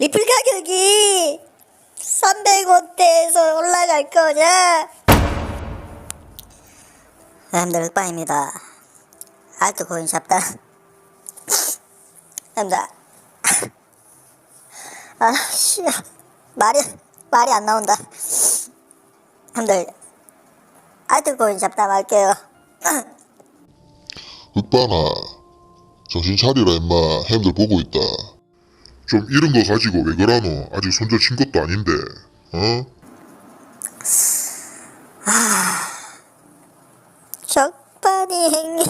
리플 가격이 300원대에서 올라갈 거냐? 여러분들 흑방입니다. 알트코인 잡다. 여러분들 아, 씨, 말이 말이 안 나온다. 여러분들 알트코인 잡다 말게요. 흑반아 정신 차리라 임마 햄들 보고 있다 좀 이런 거 가지고 왜 그러노 아직 손절 친 것도 아닌데 어? 적반이 행위.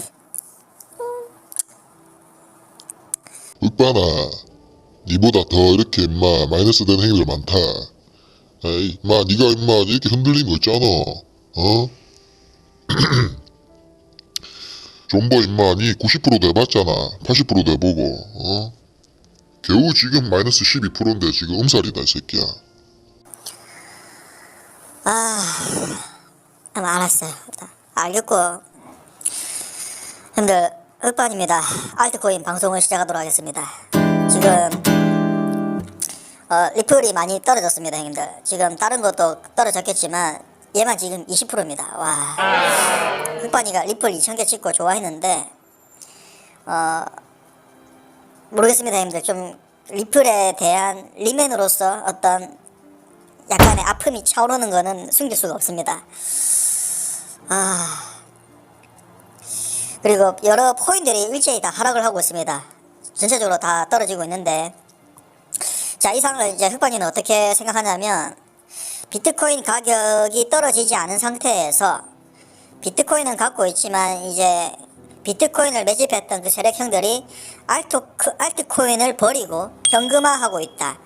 흑반아 니보다 더 이렇게 임마 마이너스 되는 행위들 많다 에이 임마 니가 임마 이렇게 흔들린 거 있잖아 어? 존버 임마 니 90%도 해봤잖아 80%도 해보고 어? 겨우 지금 마이너스 12%인데 지금 음살이다 이 새끼야 아, 알았어요. 알겠고. 형들, 흑반입니다. 알트코인 방송을 시작하도록 하겠습니다. 지금, 어, 리플이 많이 떨어졌습니다, 형님들. 지금 다른 것도 떨어졌겠지만, 얘만 지금 20%입니다. 와. 흑반이가 리플 2,000개 찍고 좋아했는데, 어, 모르겠습니다, 형님들. 좀, 리플에 대한 리맨으로서 어떤 약간의 아픔이 차오르는 거는 숨길 수가 없습니다. 아 그리고 여러 코인들이 일제히 다 하락을 하고 있습니다. 전체적으로 다 떨어지고 있는데 자 이상을 이제 흑반이는 어떻게 생각하냐면 비트코인 가격이 떨어지지 않은 상태에서 비트코인은 갖고 있지만 이제 비트코인을 매집했던 그 세력형들이 알트, 알트코인을 버리고 현금화하고 있다.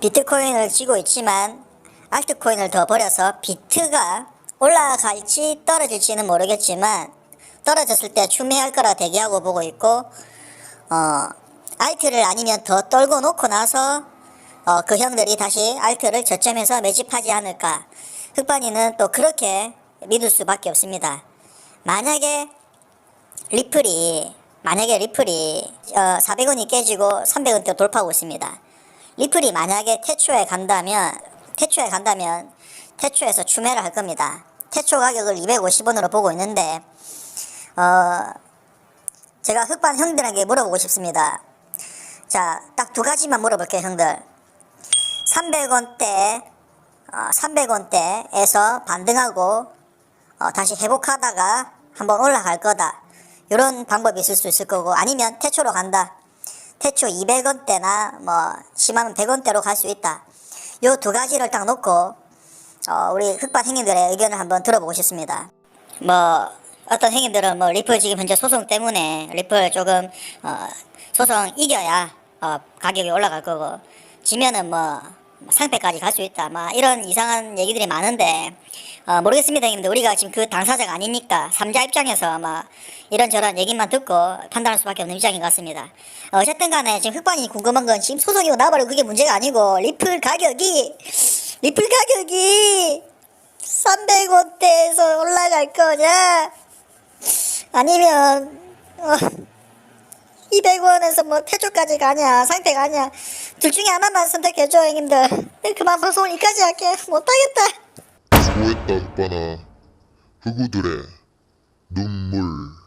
비트코인을 쥐고 있지만 알트코인을 더 버려서 비트가 올라갈지 떨어질지는 모르겠지만 떨어졌을 때 추매할 거라 대기하고 보고 있고 어 알트를 아니면 더 떨고 놓고 나서 어, 그 형들이 다시 알트를 저점에서 매집하지 않을까 흑반이는 또 그렇게 믿을 수밖에 없습니다 만약에 리플이 만약에 리플이 어, 400원이 깨지고 300원대 돌파하고 있습니다 리플이 만약에 태초에 간다면 태초에 간다면 태초에서 추매를 할 겁니다. 태초 가격을 250원으로 보고 있는데 어 제가 흑반 형들에게 물어보고 싶습니다. 자, 딱 두 가지만 물어볼게요, 형들. 300원대 어, 300원대에서 반등하고 어, 다시 회복하다가 한번 올라갈 거다. 이런 방법이 있을 수 있을 거고 아니면 태초로 간다. 태초 200원대나 뭐 심하면 100원대로 갈 수 있다. 요 두 가지를 딱 놓고 어, 우리 흑반 행님들의 의견을 한번 들어보고 싶습니다. 뭐 어떤 행님들은 뭐 리플 지금 현재 소송 때문에 리플 조금 어, 소송 이겨야 어, 가격이 올라갈 거고 지면은 뭐 상패까지 갈 수 있다. 막 이런 이상한 얘기들이 많은데 어, 모르겠습니다, 형님들. 우리가 지금 그 당사자가 아니니까 삼자 입장에서 막 이런저런 얘기만 듣고 판단할 수밖에 없는 입장인 것 같습니다. 어, 어쨌든 간에 지금 흑반이 궁금한 건 지금 소송이고 나발이고 그게 문제가 아니고 리플 가격이 리플 가격이 300원대에서 올라갈 거냐? 아니면 어, 200원에서 뭐 태조까지 가냐 상태 가냐? 둘 중에 하나만 선택해줘 형님들. 그만 방송을 여기까지 할게. 못하겠다 수고했다 흑반아? 흑우들의 눈물